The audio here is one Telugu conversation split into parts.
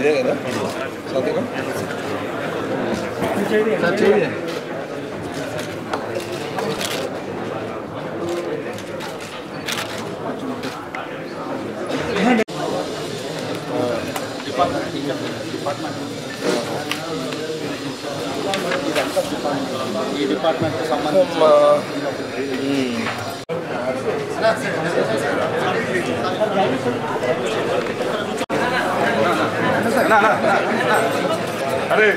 ఇదే కదా సౌకర్యం ఈ డిపార్ట్మెంట్ సంబంధించి అరే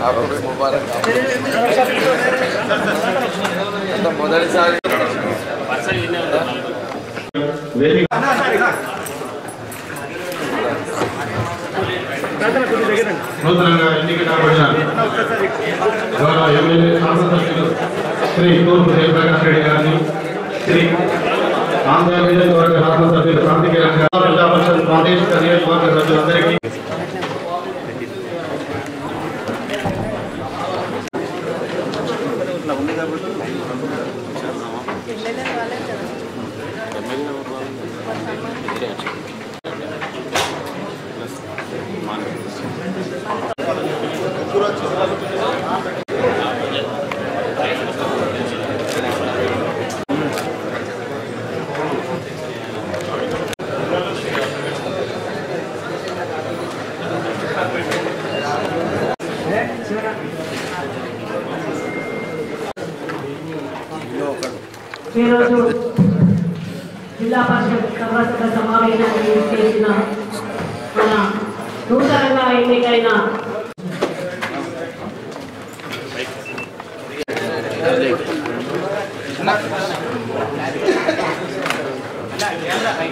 आपको मुबारक तो మొదటిసారి నూతనంగా ఎన్నిక కాబడిన గౌరవ ఎమ్మెల్యే శాసనసభ్యులు శ్రీ తూర్పు జయప్రకాష్ రెడ్డి గారిని శ్రీ ఆంధ్ర నియోజకవర్గ శాసనసభ్యులు కార్తికేయ ప్రజా పరిషత్ ప్రాదేశిక నియోజకవర్గ సభ్యులందరికీ ఈరోజు సర్వసభ సమావేశాన్ని చేసిన మన నూతనంగా ఎన్నికైన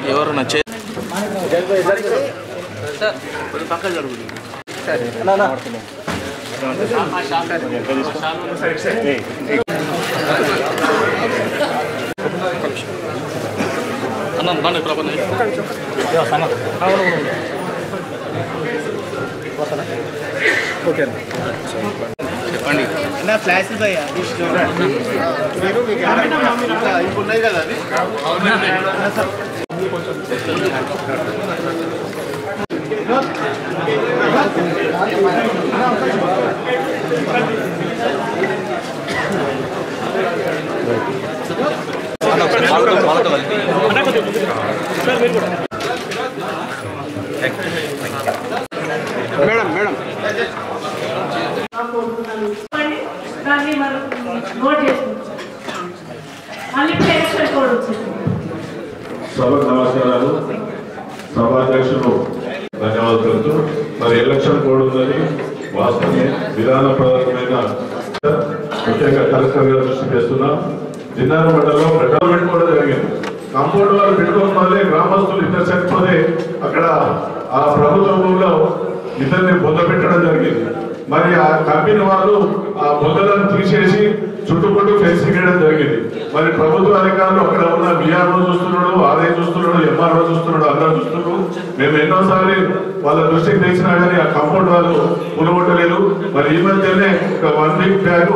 ఎవరు నచ్చే నన్ను ఇక్కడ పని చెప్పండి నా ఫ్లాష్ భయ్యా మీరు మీ కెమెరా ఇంకా ఇవి ఉన్నాయి కదా అది మేడం మేడం దాన్ని మనం నోట్ చేసుకుంటాం మళ్ళీ ఎలక్షన్ కోడ్ వచ్చింది సభకు నమస్కారాలు సభాధ్యక్షులు ధన్యవాదాలు తెలుపుతూ మరి ఎలక్షన్ కోడ్ ఉందని వాస్తవమే విధానపరమైన ముఖ్యంగా కలెక్టర్ గారు దృష్టి చేస్తున్నాం జిల్లా మండలంలో ప్రజలు కూడా జరిగింది కాంపౌండ్ వాళ్ళు పెట్టుకోకపోతే గ్రామస్తులు ఇద్దరు చనిపోతే అక్కడ ఆ ప్రభుత్వంలో ఇద్దరిని బొంద పెట్టడం జరిగింది. మరి ఆ కంపెనీ వాళ్ళు ఆ బొందలను తీసేసి చుట్టుముట్టు ఫెన్సింగ్ వేయడం జరిగింది. మరి ప్రభుత్వ అధికారులు అక్కడ ఉన్న బీఆర్ఓ చూస్తున్నాడు ఆర్ఐ చూస్తున్నాడు ఎంఆర్ఓ చూస్తున్నాడు అందరూ చూస్తున్నారు. మేము ఎన్నోసార్లు వాళ్ళ దృష్టికి తెచ్చినా కానీ ఆ కంపౌండ్ వాళ్ళు పులగొట్టలేదు. మరి ఈ మధ్యనే ఒక వన్ వీక్ బ్యాక్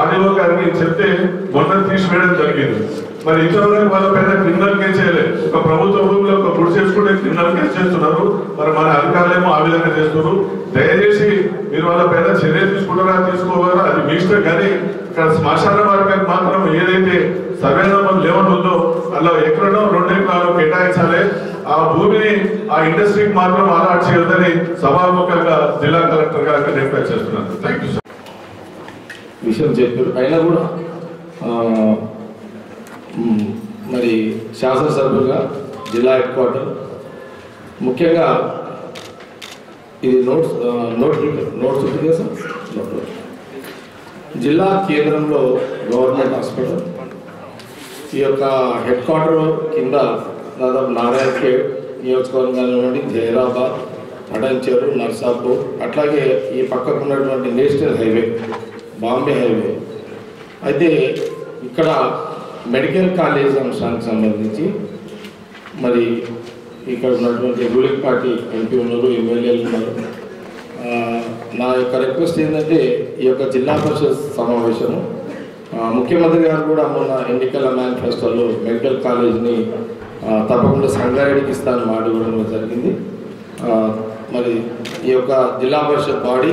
ఆడియో గారిని చెప్తే మొన్న తీసివేయడం జరిగింది. మరి ఇంతవరకు వాళ్ళ పైన క్రిమినల్ కేసు చేయలేదు ఒక ప్రభుత్వ భూమిలో ఒక గుడి చేసుకుంటే క్రిమినల్ కేసు చేస్తున్నారు. మరి మన అధికారులేమో ఆ విధంగా చేస్తున్నారు. దయచేసి మీరు వాళ్ళ పైన చర్య తీసుకుంటారా తీసుకోవాలా అది మీ ఇష్టం కానీ ఇక్కడ శ్మశాన వర్గానికి మాత్రం ఏదైతే సర్వే నెంబర్ లెవెన్ ఉందో అలా ఎక్కడో రెండు ఎకరాలు కేటాయించాలి. ఆ భూమిని ఆ ఇండస్ట్రీకి మాత్రం అలాట్ చేయొద్దని సభాముఖంగా జిల్లా కలెక్టర్ గారికి రిక్వెస్ట్ చేస్తున్నాను. థ్యాంక్ యూ సార్ విషయం చెప్పారు. అయినా కూడా మరి శాసనసభ్యులుగా జిల్లా హెడ్ క్వార్టర్. ముఖ్యంగా ఇది నోట్స్ నోట్ నోట్స్ ఉంటుంది కదా సార్? నోట్. జిల్లా కేంద్రంలో గవర్నమెంట్ హాస్పిటల్. ఈ యొక్క హెడ్ క్వార్టర్ కింద దాదాపు నారాయణఖేడ్ నియోజకవర్గాల నుండి జైరాబాద్ అడంచెరు నర్సాపూర్ అట్లాగే ఈ పక్కకు ఉన్నటువంటి నేషనల్ హైవే బాంబే హైవే. అయితే ఇక్కడ మెడికల్ కాలేజ్ అంశానికి సంబంధించి మరి ఇక్కడ ఉన్నటువంటి రూలింగ్ పార్టీ ఎంపీ ఉన్నారు ఎమ్మెల్యేలు ఉన్నారు. నా యొక్క రిక్వెస్ట్ ఏంటంటే ఈ యొక్క జిల్లా పరిషత్ సమావేశము ముఖ్యమంత్రి గారు కూడా మొన్న ఎన్నికల మేనిఫెస్టోలో మెడికల్ కాలేజ్ని తప్పకుండా సంగారెడ్డికి ఇస్తాను మాట ఇవ్వడం జరిగింది. మరి ఈ యొక్క జిల్లా పరిషత్ బాడీ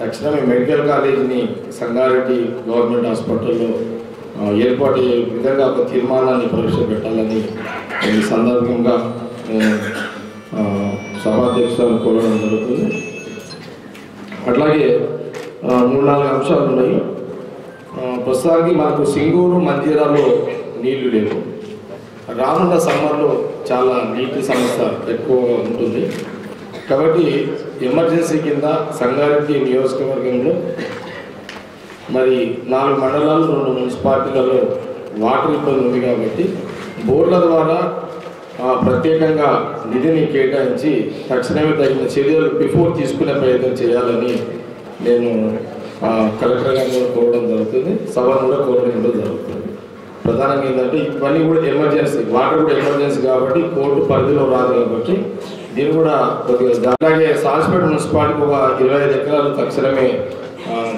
తక్షణమే మెడికల్ కాలేజ్ని సంగారెడ్డి గవర్నమెంట్ హాస్పిటల్లో ఏర్పాటు విధంగా ఒక తీర్మానాన్ని ప్రవేశపెట్టాలని ఈ సందర్భంగా నేను సభాధ్యక్షులను కోరడం జరుగుతుంది. అట్లాగే మూడు నాలుగు అంశాలు ఉన్నాయి. ప్రస్తుతానికి మనకు సింగూరు మందిరాలో నీళ్ళు లేవు. రానున్న సమ్మర్లో చాలా నీటి సమస్య ఎక్కువగా ఉంటుంది. కాబట్టి ఎమర్జెన్సీ కింద సంగారెడ్డి నియోజకవర్గంలో మరి నాలుగు మండలాలు రెండు మున్సిపాలిటీలలో వాటర్ ఇబ్బంది ఉంది కాబట్టి బోర్డుల ద్వారా ప్రత్యేకంగా నిధిని కేటాయించి తక్షణమే తగిన చర్యలు బిఫోర్ తీసుకునే ప్రయత్నం చేయాలని నేను కలెక్టర్ గారిని కూడా కోరడం జరుగుతుంది. సభను కూడా కోరడం కూడా జరుగుతుంది. ప్రధానంగా ఏంటంటే ఇవన్నీ కూడా ఎమర్జెన్సీ వాటర్ కూడా ఎమర్జెన్సీ కాబట్టి కోర్టు పరిధిలో రాదు కాబట్టి దీన్ని కూడా కొద్దిగా అలాగే సాల్స్పేట మున్సిపాలిటీకి ఒక ఇరవై ఐదు ఎకరాలు తక్షణమే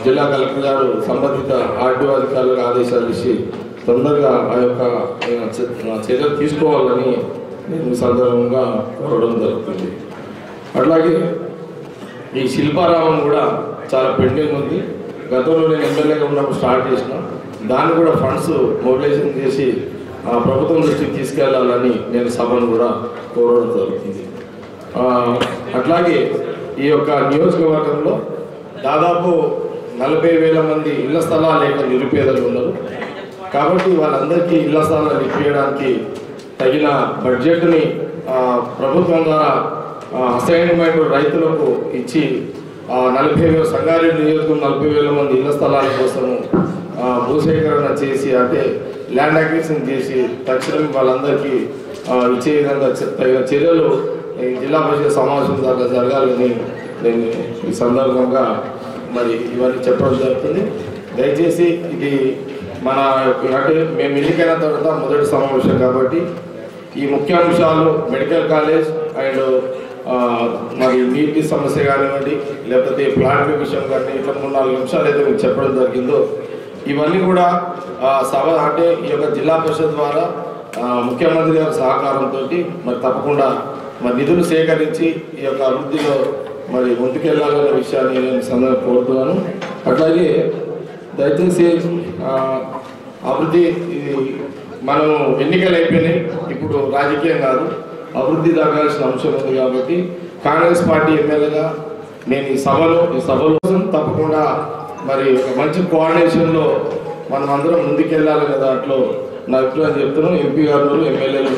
జిల్లా కలెక్టర్ గారు సంబంధిత ఆర్టీఓ అధికారులకు ఆదేశాలు ఇచ్చి తొందరగా ఆ యొక్క చర్యలు తీసుకోవాలని నేను సందర్భంగా కోరడం జరుగుతుంది. అట్లాగే ఈ శిల్పారామం కూడా చాలా పెండింగ్ ఉంది. గతంలో నేను ఎమ్మెల్యేగా ఉన్నప్పుడు స్టార్ట్ చేసిన. దాన్ని కూడా ఫండ్స్ మొబిలైజేషన్ చేసి ఆ, ప్రభుత్వం దృష్టికి తీసుకెళ్ళాలని నేను సభను కూడా కోరడం జరుగుతుంది. అట్లాగే ఈ యొక్క నియోజకవర్గంలో దాదాపు నలభై వేల మంది ఇళ్ళ స్థలాలు లేక నిరుపేదలు ఉన్నారు. కాబట్టి వాళ్ళందరికీ ఇళ్ళ స్థలాలు ఇప్పించడానికి తగిన బడ్జెట్ని ప్రభుత్వం ద్వారా అసైన్మెంట్ రైతులకు ఇచ్చి ఆ, నలభై వేల సంగారెడ్డి నియోజకవర్గం నలభై వేల మంది ఇళ్ళ స్థలాల కోసము భూసేకరణ చేసి అంటే ల్యాండ్ అక్విజిషన్ చేసి తక్షణం వాళ్ళందరికీ ఇచ్చే విధంగా తగిన చర్యలు జిల్లా పరిషత్ సమావేశం ద్వారా జరగాలని నేను ఈ సందర్భంగా మరి ఇవన్నీ చెప్పడం జరుగుతుంది. దయచేసి ఇది మన యొక్క- అంటే మేము ఎన్నికైన తర్వాత మొదటి సమావేశం కాబట్టి ఈ ముఖ్యాంశాలు మెడికల్ కాలేజ్ అండ్ మరి నీటి సమస్య కానివ్వండి లేకపోతే ప్లాంట్ విషయం కానీ ఇట్లా మూడు నాలుగు నిమిషాలు అయితే మీకు చెప్పడం జరిగిందో ఇవన్నీ కూడా సభ అంటే ఈ యొక్క జిల్లా పరిషత్ ద్వారా ముఖ్యమంత్రి గారి సహకారంతో మరి తప్పకుండా మరి నిధులు సేకరించి ఈ యొక్క అభివృద్ధిలో మరి ముందుకెళ్ళాలనే విషయాన్ని నేను సందర్భం కోరుతున్నాను. అట్లాగే దయచేసి అభివృద్ధి ఇది మనం ఎన్నికలు అయిపోయినాయి ఇప్పుడు రాజకీయం కాదు అభివృద్ధి జరగాల్సిన అంశం ఉంది కాబట్టి కాంగ్రెస్ పార్టీ ఎమ్మెల్యేగా నేను ఈ సభలో ఈ సభలో తప్పకుండా మరి ఒక మంచి కోఆర్డినేషన్లో మనం అందరం ముందుకెళ్ళాలనే దాంట్లో నా అభిప్రాయం చెప్తున్నాను. ఎంపీ గారు ఎమ్మెల్యేలు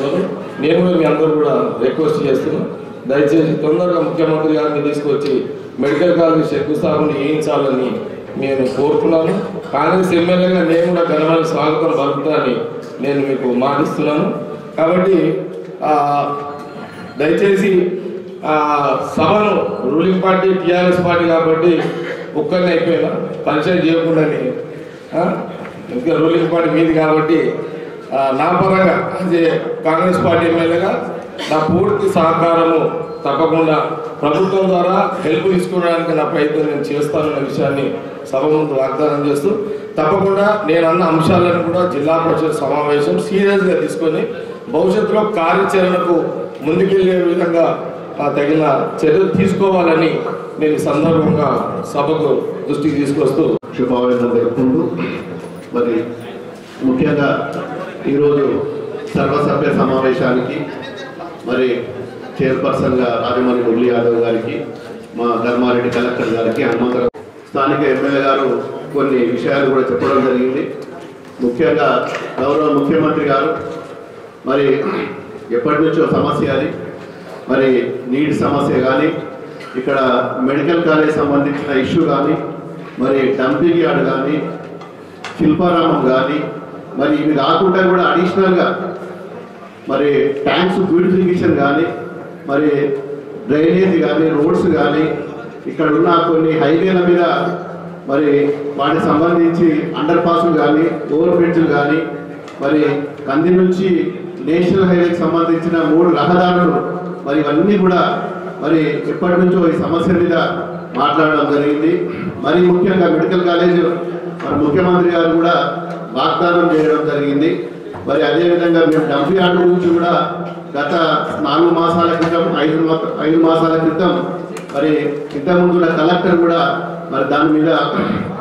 నేను మీ అందరూ కూడా రిక్వెస్ట్ చేస్తున్నాను. దయచేసి తొందరగా ముఖ్యమంత్రి గారిని తీసుకొచ్చి మెడికల్ కాలేజ్ శంకుస్థాపన చేయించాలని నేను కోరుకున్నాను. కాంగ్రెస్ ఎమ్మెల్యేగా నేను కూడా ఘనమైన స్వాగతం పలుకుతానని నేను మీకు మాటిస్తున్నాను. కాబట్టి దయచేసి సభను రూలింగ్ పార్టీ టీఆర్ఎస్ పార్టీ కాబట్టి ఒక్కరిని అయిపోయినా పరిచయం చేయకుండాని ఇంకా రూలింగ్ పార్టీ మీది కాబట్టి నా పరంగా కాంగ్రెస్ పార్టీ ఎమ్మెల్యేగా నా పూర్తి సహకారము తప్పకుండా ప్రభుత్వం ద్వారా హెల్ప్ తీసుకోవడానికి నా ప్రయత్నం నేను చేస్తానన్న విషయాన్ని సభ ముందు వాగ్దానం చేస్తూ తప్పకుండా నేను అన్న అంశాలను కూడా జిల్లా పరిషత్ సమావేశం సీరియస్గా తీసుకొని భవిష్యత్తులో కార్యాచరణకు ముందుకెళ్ళే విధంగా ఆ, తగిన చర్యలు తీసుకోవాలని నేను సందర్భంగా సభకు దృష్టికి తీసుకొస్తూ శుభావేదన జరుపుకుంటూ మరి ముఖ్యంగా ఈరోజు సర్వసభ్య సమావేశానికి మరి చైర్పర్సన్గా రాజమణి మురళీ యాదవ్ గారికి మా ధర్మారెడ్డి కలెక్టర్ గారికి హనుమంతరావు స్థానిక ఎమ్మెల్యే గారు కొన్ని విషయాలు కూడా చెప్పడం జరిగింది. ముఖ్యంగా గౌరవ ముఖ్యమంత్రి గారు మరి ఎప్పటి నుంచో సమస్య అది. మరి నీటి సమస్య కానీ ఇక్కడ మెడికల్ కాలేజ్ సంబంధించిన ఇష్యూ కానీ మరి డంపింగ్ యార్డ్ కానీ శిల్పారామం కానీ మరి ఇవి రాకుండా కూడా అడిషనల్గా మరి ట్యాంక్స్ బ్యూటిఫికేషన్ కానీ మరి డ్రైనేజ్ కానీ రోడ్స్ కానీ ఇక్కడ ఉన్న కొన్ని హైవేల మీద మరి వాటికి సంబంధించి అండర్ పాస్లు కానీ ఓవర్ బ్రిడ్జ్లు కానీ మరి కంది నుంచి నేషనల్ హైవేకి సంబంధించిన మూడు రహదారులు మరి ఇవన్నీ కూడా మరి ఎప్పటి నుంచో ఈ సమస్య మీద మాట్లాడడం జరిగింది. మరి ముఖ్యంగా మెడికల్ కాలేజ్ మరి ముఖ్యమంత్రి గారు కూడా వాగ్దానం చేయడం జరిగింది. మరి అదేవిధంగా మేము డంప్ యార్డ్ గురించి కూడా గత నాలుగు మాసాల క్రితం ఐదు ఐదు మాసాల క్రితం మరి ఇంతకుముందు కలెక్టర్ కూడా మరి దాని మీద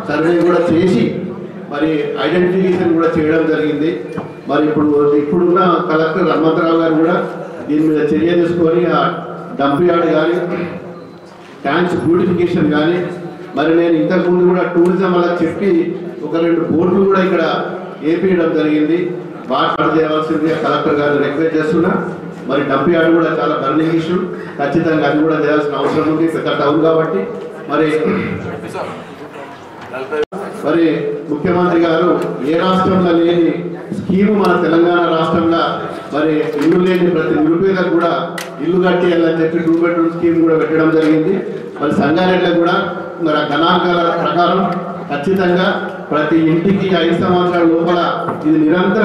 సర్వే కూడా చేసి మరి ఐడెంటిఫికేషన్ కూడా చేయడం జరిగింది. మరి ఇప్పుడు ఇప్పుడున్న కలెక్టర్ హనుమంతరావు గారు కూడా దీని మీద చర్య తీసుకొని ఆ డంప్ యార్డ్ కానీ ట్యాంక్స్ బ్యూటిఫికేషన్ కానీ మరి నేను ఇంతకుముందు కూడా టూరిజం అలా చెప్పి ఒక రెండు బోర్డులు కూడా ఇక్కడ ఏపీయడం జరిగింది. వాటర్ చేయవలసింది కలెక్టర్ గారిని రిక్వెస్ట్ చేస్తున్నా. మరి డంప్ యార్డ్ కూడా చాలా బర్నింగ్ ఇష్యూ ఖచ్చితంగా అది కూడా చేయాల్సిన అవసరం ఉంది. పెద్ద టౌన్ కాబట్టి. మరి మరి ముఖ్యమంత్రి గారు ఏ రాష్ట్రంలో లేని స్కీము మన తెలంగాణ రాష్ట్రంలో మరి ఇల్లు లేని ప్రతి నిరుపేదకు కూడా ఇల్లు కట్టేయాలని చెప్పి టూ బెడ్రూమ్ స్కీమ్ కూడా పెట్టడం జరిగింది. మరి సంగారెడ్డిలో కూడా మరి ఆ గణాంకాల ప్రకారం ఖచ్చితంగా ప్రతి ఇంటికి ఐదు సంవత్సరాల లోపల ఇది నిరంతర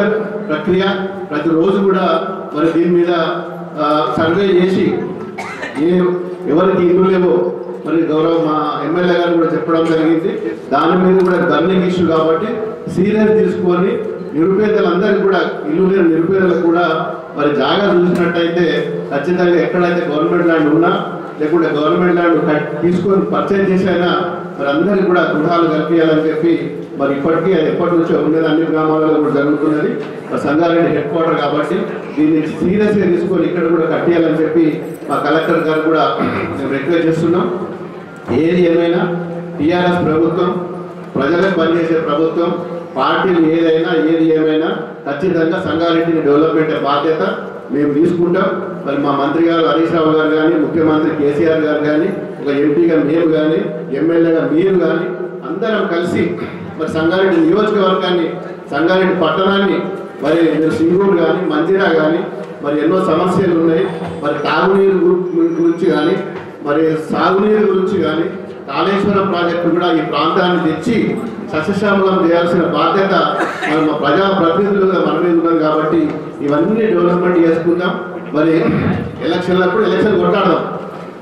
ప్రక్రియ. ప్రతిరోజు కూడా మరి దీని మీద సర్వే చేసి ఏ ఎవరికి ఇల్లు లేవో మరి గౌరవ మా ఎమ్మెల్యే గారు కూడా చెప్పడం జరిగింది. దాని మీద కూడా బర్నింగ్ ఇష్యూ కాబట్టి సీరియస్ తీసుకొని నిరుపేదలందరికీ కూడా ఇల్లు లేని నిరుపేదలకు కూడా మరి జాగా చూసినట్టయితే ఖచ్చితంగా ఎక్కడైతే గవర్నమెంట్ ల్యాండ్ ఉన్నా లేకుంటే గవర్నమెంట్ ల్యాండ్ తీసుకొని పర్చేజ్ చేసైనా మరి అందరికీ కూడా గృహాలు కల్పించాలని చెప్పి మరి ఇప్పటికీ అది ఎప్పటి నుంచో ఉండేది అన్ని గ్రామాలలో కూడా జరుగుతున్నది. సంగారెడ్డి హెడ్ క్వార్టర్ కాబట్టి దీన్ని సీరియస్గా తీసుకొని ఇక్కడ కూడా కట్టేయాలని చెప్పి మా కలెక్టర్ గారు కూడా మేము రిక్వెస్ట్ చేస్తున్నాం. ఏది ఏమైనా టీఆర్ఎస్ ప్రభుత్వం ప్రజలకు పనిచేసే ప్రభుత్వం పార్టీలు ఏదైనా ఏది ఏమైనా ఖచ్చితంగా సంగారెడ్డిని డెవలప్మెంట్ బాధ్యత మేము తీసుకుంటాం. మరి మా మంత్రి గారు హరీష్ రావు గారు కానీ ముఖ్యమంత్రి కేసీఆర్ గారు కానీ ఒక ఎంపీగా మేము కానీ ఎమ్మెల్యేగా మీరు కానీ అందరం కలిసి మరి సంగారెడ్డి నియోజకవర్గాన్ని సంగారెడ్డి పట్టణాన్ని మరి సింగూరు కానీ మందిరా కానీ మరి ఎన్నో సమస్యలు ఉన్నాయి. మరి తాగునీరు గురించి కానీ మరి సాగునీరు గురించి కానీ కాళేశ్వరం ప్రాజెక్టు కూడా ఈ ప్రాంతాన్ని తెచ్చి సస్యశ్యామలం చేయాల్సిన బాధ్యత మరి మా ప్రజా ప్రతినిధులుగా మన మీద ఉన్నాం కాబట్టి ఇవన్నీ డెవలప్మెంట్ చేసుకుందాం. మరి ఎలక్షన్లప్పుడు ఎలక్షన్ కొట్టాడదాం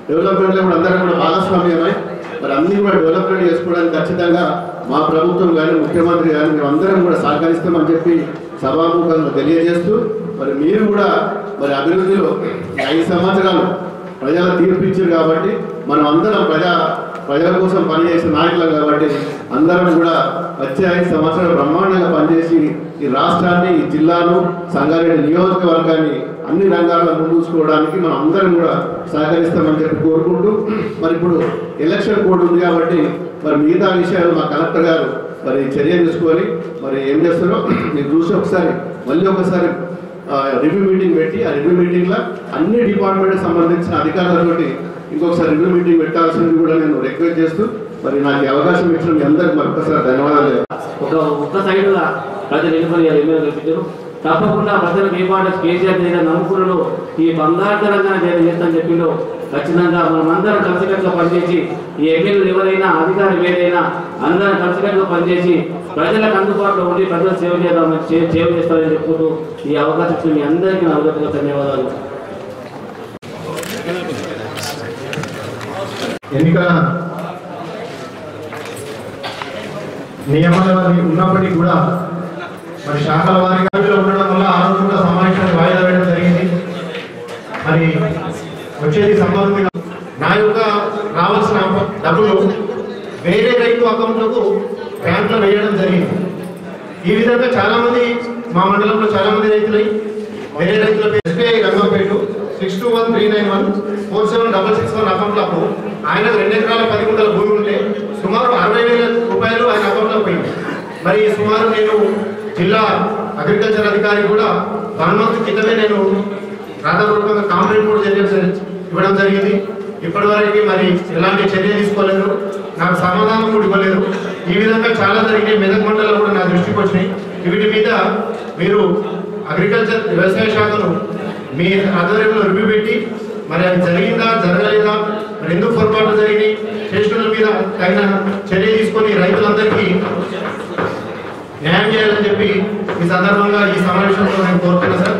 డెవలప్మెంట్లో కూడా అందరం కూడా భాగస్వామ్యమై. మరి అన్నీ కూడా డెవలప్మెంట్ చేసుకోవడానికి ఖచ్చితంగా మా ప్రభుత్వం కానీ ముఖ్యమంత్రి కానీ మేము అందరం కూడా సహకరిస్తామని చెప్పి సభాముఖంగా తెలియజేస్తూ మరి మీరు కూడా మరి అభివృద్ధిలో ఐదు సంవత్సరాలు ప్రజల తీర్పించారు కాబట్టి మనం అందరం ప్రజా ప్రజల కోసం పనిచేసే నాయకులం కాబట్టి అందరం కూడా వచ్చే ఐదు సంవత్సరాలు బ్రహ్మాండంగా పనిచేసి ఈ రాష్ట్రాన్ని ఈ జిల్లాను సంగారెడ్డి నియోజకవర్గాన్ని అన్ని రంగాల్లో ముందుకోవడానికి మనం అందరం కూడా సహకరిస్తామని చెప్పి కోరుకుంటూ మరి ఇప్పుడు ఎలక్షన్ కోడ్ ఉంది కాబట్టి మరి మిగతా విషయాలు మా కలెక్టర్ గారు మరి చర్య తీసుకొని మరి ఏం చేస్తారో మీరు చూసి ఒకసారి మళ్ళీ ఒకసారి రివ్యూ మీటింగ్ పెట్టి ఆ రివ్యూ మీటింగ్లో అన్ని డిపార్ట్మెంట్ సంబంధించిన అధికారులతోటి ఇంకొకసారి రివ్యూ మీటింగ్ పెట్టాల్సింది కూడా నేను రిక్వెస్ట్ చేస్తూ మరి నాకు అవకాశం ఇచ్చిన మీ అందరికి మరొకసారి ధన్యవాదాలు. ఒక ఒక్క సైడ్ ప్రజలు ఎన్నికలు ఎమ్మెల్యే తప్పకుండా ప్రజలకు మీ పాట కేసీఆర్ దగ్గర నమ్ముకున్నాడు ఈ బంగారు తెలంగాణ జగన్ చేస్తాను చెప్పిండు ఖచ్చితంగా మనం అందరం కలిసికట్టుగా పనిచేసి ఈ ఎమ్మెల్యేలు ఎవరైనా అధికారులు ఏదైనా అందరం కలిసికట్టుగా పనిచేసి ప్రజలకు అందుబాటులో ఉండి ప్రజలు సేవ చేద్దామని సేవ చేస్తారని చెప్పుకుంటూ ఈ అవకాశం మీ అందరికీ నా ధన్యవాదాలు. ఎన్నికల నియమాలు ఉన్నప్పటికీ కూడా మరి శాఖల వారిగా ఉండడం వల్ల ఆ రోజు కూడా సమావేశాన్ని వాయిదా వేయడం జరిగింది. మరి వచ్చేది సంబంధించిన నా యొక్క రావాల్సిన డబ్బులు వేరే రైతు అకౌంట్లకు బ్యాంకులో వేయడం జరిగింది. ఈ విధంగా చాలా మంది మా మండలంలో చాలా మంది రైతులై వేరే రైతుల SBI Rangampet six two one three nine one four seven double six one అకౌంట్లకు ఆయన రెండు ఎకరాల పది గుంటల భూమి ఉంటే సుమారు అరవై వేల రూపాయలు ఆయన అకౌంట్లో పోయింది. మరి సుమారు నేను జిల్లా అగ్రికల్చర్ అధికారి కూడా వన్ మంత్ క్రితమే నేను రాధాపూర్వకంగా కాంప్లైంట్ కూడా చర్యలు ఇవ్వడం జరిగింది. ఇప్పటివరకు మరి ఎలాంటి చర్య తీసుకోలేదు. నాకు సమాధానం కూడా ఇవ్వలేదు. ఈ విధంగా చాలా జరిగినాయి. మెదక్ మండలం కూడా నా దృష్టికి వచ్చినాయి. వీటి మీద మీరు అగ్రికల్చర్ వ్యవసాయ శాఖను మీ ఆధ్వర్యంలో రివ్యూ పెట్టి మరి అది జరిగిందా జరగలేదా మరి ఎందుకు పొరపాటు జరిగినాయి చేసిన మీద తగిన చర్య తీసుకొని రైతులందరూ న్యాయం చేయాలని చెప్పి ఈ సందర్భంగా ఈ సమావేశంలో నేను కోరుతున్నా సార్.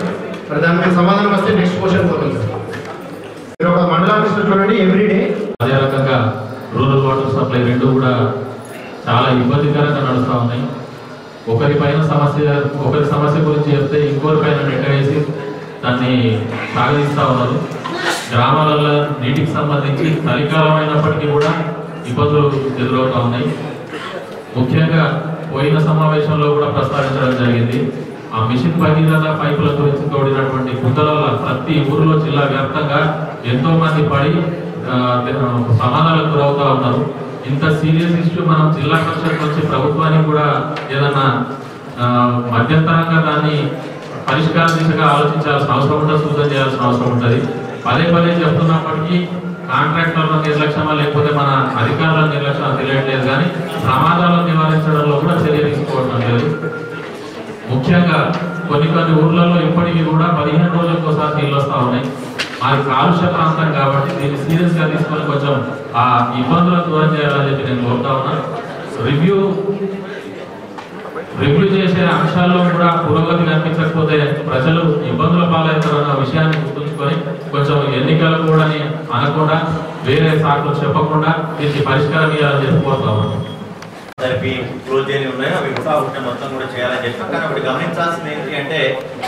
మరి దాని మీద సమాధానం వస్తే నెక్స్ట్ క్వశ్చన్ పోతుంది సార్. మీరు ఒక మండల ఆఫీస్లో చూడండి ఎవ్రీడే అదే రకంగా రూరల్ వాటర్ సప్లై రెండు కూడా చాలా ఇబ్బందికరంగా నడుస్తూ ఉన్నాయి. ఒకరి పైన సమస్య ఒకరి సమస్య గురించి చెప్తే ఇంకోరి పైన నెట్టవేసి దాన్ని సాగదీస్తూ ఉన్నారు గ్రామాలలో నీటికి సంబంధించి చలికాలం అయినప్పటికీ కూడా ఇబ్బందులు ఎదురవుతూ ఉన్నాయి. ముఖ్యంగా పోయిన సమావేశంలో కూడా ప్రస్తావించడం జరిగింది. ఆ మిషన్ భగీరథ పైపుల గురించి తోడినటువంటి గుంతల ప్రతి ఊరిలో జిల్లా వ్యాప్తంగా ఎంతో మంది పడి ప్రమాదాలకు సమాధానాలకు గురవుతా ఉన్నారు. ఇంత సీరియస్ ఇష్యూ మనం జిల్లా పరిషత్ వచ్చి ప్రభుత్వానికి కూడా ఏదన్నా మధ్యంతరంగా దాన్ని పరిష్కార దిశగా ఆలోచించాల్సిన అవసరం ఉంటుంది సూచన చేయాల్సిన అవసరం ఉంటుంది. పదే పదే చెప్తున్నప్పటికీ కాంట్రాక్టర్ల నిర్లక్ష్యమా లేకపోతే మన అధికారుల నిర్లక్ష్యం తెలియట్లేదు కానీ ప్రమాదాలను నివారించడంలో కూడా చర్య తీసుకోవడం లేదు. ముఖ్యంగా కొన్ని కొన్ని ఊర్లలో ఇప్పటికీ కూడా పదిహేను రోజులకు ఒకసారి నీళ్ళు వస్తూ ఉన్నాయి. మాది కాలుష్య ప్రాంతం కాబట్టి దీన్ని సీరియస్గా తీసుకొని కొంచెం ఆ ఇబ్బందులను దూరం చేయాలని చెప్పి నేను కోరుతా ఉన్నాను రివ్యూ రివ్యూ చేసే అంశాల్లో కూడా పురోగతి కనిపించకపోతే ప్రజలు ఇబ్బందుల పాలవుతారన్న విషయాన్ని గుర్తుంచుకొని కొంచెం ఎన్నికలు కూడా అనకుండా వేరే సాకులు చెప్పకుండా దీనికి పరిష్కారం ఇవ్వాలని చెప్పి కోరుతా ఉన్నాను క్లోజ్ చేయని ఉన్నాయి అవి కూడా ఉంటే మొత్తం కూడా చేయాలని చెప్పాం. కానీ అప్పుడు గమనించాల్సింది ఏంటి అంటే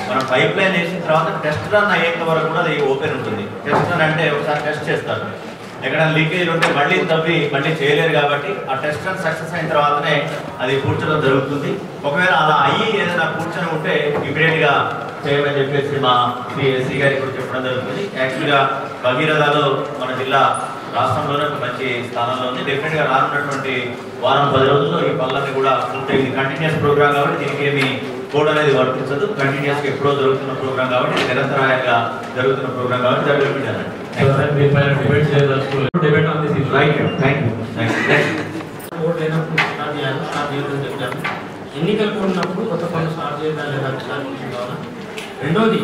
మనం పైప్ లైన్ వేసిన తర్వాత టెస్ట్ రన్ అయ్యేంత వరకు కూడా అది ఓపెన్ ఉంటుంది. టెస్ట్ రన్ అంటే ఒకసారి టెస్ట్ చేస్తారు. ఎక్కడ లీకేజ్ ఉంటే మళ్ళీ తవ్వి మళ్ళీ చేయలేరు కాబట్టి ఆ టెస్ట్ రన్ సక్సెస్ అయిన తర్వాతనే అది కూర్చోడం జరుగుతుంది. ఒకవేళ అలా అయ్యి ఏదైనా కూర్చొని ఉంటే ఇమీడియట్గా చేయమని చెప్పేసి మా సిఎస్సి గారికి కూడా చెప్పడం జరుగుతుంది. యాక్చువల్గా భగీరథలో మన జిల్లా రాష్ట్రంలోనే ఒక మంచి స్థానంలో ఉంది. డెఫినెట్గా రానున్నటువంటి వారం పది రోజుల్లో ఈ పనులన్నీ కూడా పూర్తి ఇది కంటిన్యూస్ ప్రోగ్రామ్ కాబట్టి దీనికి ఏమి కోడ్ అనేది వర్తించదు. కంటిన్యూస్గా ఎప్పుడో జరుగుతున్న ప్రోగ్రామ్ కాబట్టి నిరంతరాయంగా జరుగుతున్న ప్రోగ్రామ్ కాబట్టి ఎన్నికలు ఉన్నప్పుడు కొత్త పనులు స్టార్ట్ చేయాలి లేదా రెండోది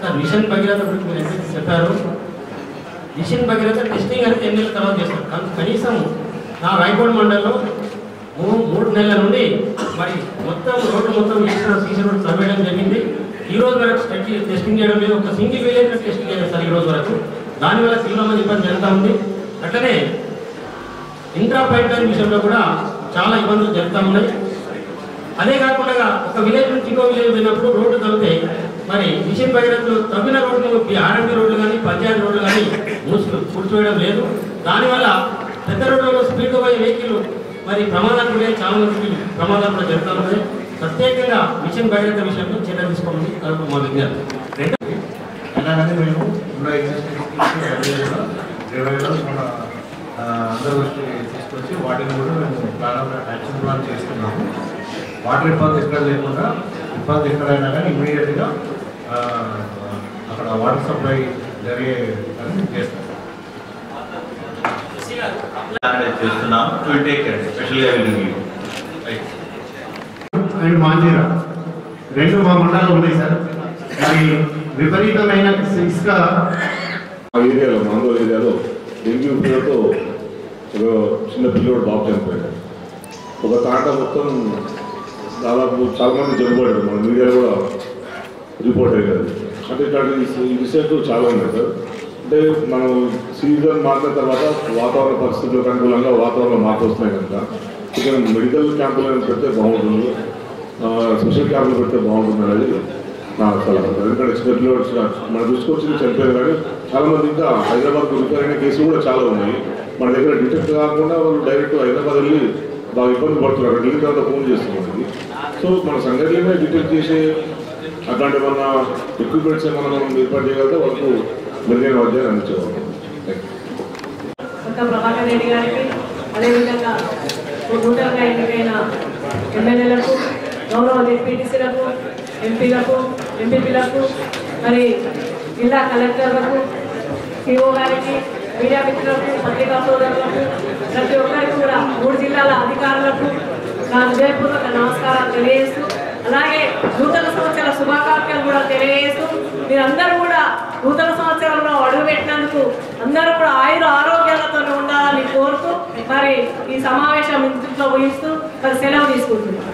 సార్ మిషన్ భగీరథ గురించి మీరు ఎంత చెప్పారు? మిషన్ భగీరథ టెస్టింగ్ అనేది ఎన్ని నెలల తర్వాత చేస్తారు? కానీ కనీసం నా రాయకోడ్ మండలంలో మూడు మూడు నెలల నుండి మరి మొత్తం రోడ్డు మొత్తం చేసిన సీసీ రోడ్ సర్వేయడం జరిగింది. ఈ రోజు వరకు టెస్టింగ్ చేయడం లేదు. ఒక సింగిల్ విలేజ్ టెస్టింగ్ చేయలేదు సార్ ఈ రోజు వరకు. దానివల్ల తీవ్రమైన ఇబ్బంది జరుగుతూ ఉంది. అట్లనే ఇంట్రా పైప్ లైన్ విషయంలో కూడా చాలా ఇబ్బందులు జరుగుతూ ఉన్నాయి. అదే కాకుండా ఒక విలేజ్ నుంచి ఇంకో విలేజ్ పోయినప్పుడు రోడ్డు తగ్గితే మరి మిషన్ భగీరథలో తవ్విన రోడ్లు ఆర్ఎంపీ రోడ్లు కానీ పంచాయతీ రోడ్లు కానీ మూసుకు కూర్చోవడం లేదు. దానివల్ల పెద్ద రోడ్లలో స్పీడ్గా పోయే వెహికల్ మరి ప్రమాదాలు కూడా చాలా మందికి ప్రమాదాలు కూడా జరుగుతూ ఉన్నాయి. ప్రత్యేకంగా మిషన్ భగీరథ విషయంలో చర్య తీసుకోమని కలుపు మా విజ్ఞప్తి. అలాగనే మేము అందరూ తీసుకొచ్చి వాటిని కూడా మేము ప్లాన్ యాక్షన్ ప్లాన్ చేస్తున్నాము. వాటర్ ఇబ్బంది ఎక్కడ లేకుండా ఇబ్బంది ఎక్కడైనా కానీ ఇమీడియట్గా అక్కడ వాటర్ సప్లై జరిగే చేస్తాం చేస్తున్నాం. Will take care and Manjira. రెండు మా మండలాలు ఉన్నాయి సార్. మరి విపరీతమైన ఇసుక ఆ ఏరియాలో మంగళ ఏరియాలో డెంగ్యూ ఫీవర్తో ఒక చిన్న పిల్లోడు బాబు చనిపోయాడు. ఒక తాట మొత్తం దాదాపు చాలా మంది చనిపోయాడు మన మీడియాలో కూడా రిపోర్ట్ అయ్యారు అంటే ఇక్కడ ఈ విషయాలు చాలా ఉన్నాయి సార్. అంటే మనం సీజన్ మారిన తర్వాత వాతావరణ పరిస్థితులకు అనుకూలంగా వాతావరణం మార్పు వస్తున్నాయి కనుక ఇక్కడ మెడికల్ క్యాంపులు పెడితే బాగుంటుంది. సోషల్ స్పెషల్ క్యాంపులు పెడితే బాగుంటుంది అనేది నా సలహా ఎందుకంటే చిన్న పిల్లలు మన చనిపోయారు కానీ చాలా మంది ఇంకా హైదరాబాద్ రిపేర్ కేసులు కూడా చాలా ఉన్నాయి. మన దగ్గర డిటెక్ట్ కాకుండా వాళ్ళు డైరెక్ట్ హైదరాబాద్ వెళ్ళి బాగా ఇబ్బంది పడుతున్నారు. అక్కడ వెళ్ళిన తర్వాత ఫోన్ చేస్తున్నారు. సో మన సంఘటనలే డిటెక్ట్ చేసే అట్లాంటి మన ఎక్విప్మెంట్స్ ఏమన్నా మనం ఏర్పాటు చేయగలిగితే వాళ్ళకు మెరుగైన వైద్యాన్ని అందించేవాళ్ళం ప్రభాకర్ రెడ్డి గారికి అదేవిధంగా నూతనంగా ఎన్నికైన ఎమ్మెల్యేలకు గౌరవ డిప్యూటీసీలకు ఎంపీలకు ఎంపీపీలకు మరి జిల్లా కలెక్టర్లకు సిఓ గారికి మీడియా మిత్రులకు పత్రికా సోదరులకు ప్రతి ఒక్కరికి కూడా మూడు జిల్లాల అధికారులకు నా హృదయపూర్వక నమస్కారాలు తెలియజేస్తూ అలాగే నూతన సంవత్సర శుభాకాంక్షలు కూడా తెలియజేస్తూ మీరందరూ కూడా నూతన సంవత్సరంలో అడుగుపెట్టినందుకు అందరూ కూడా ఆయుర ఆరోగ్యాలతో ఉండాలని కోరుతూ మరి ఈ సమావేశం ఇంట్లో ఊహిస్తూ మరి సెలవు తీసుకుంటున్నాను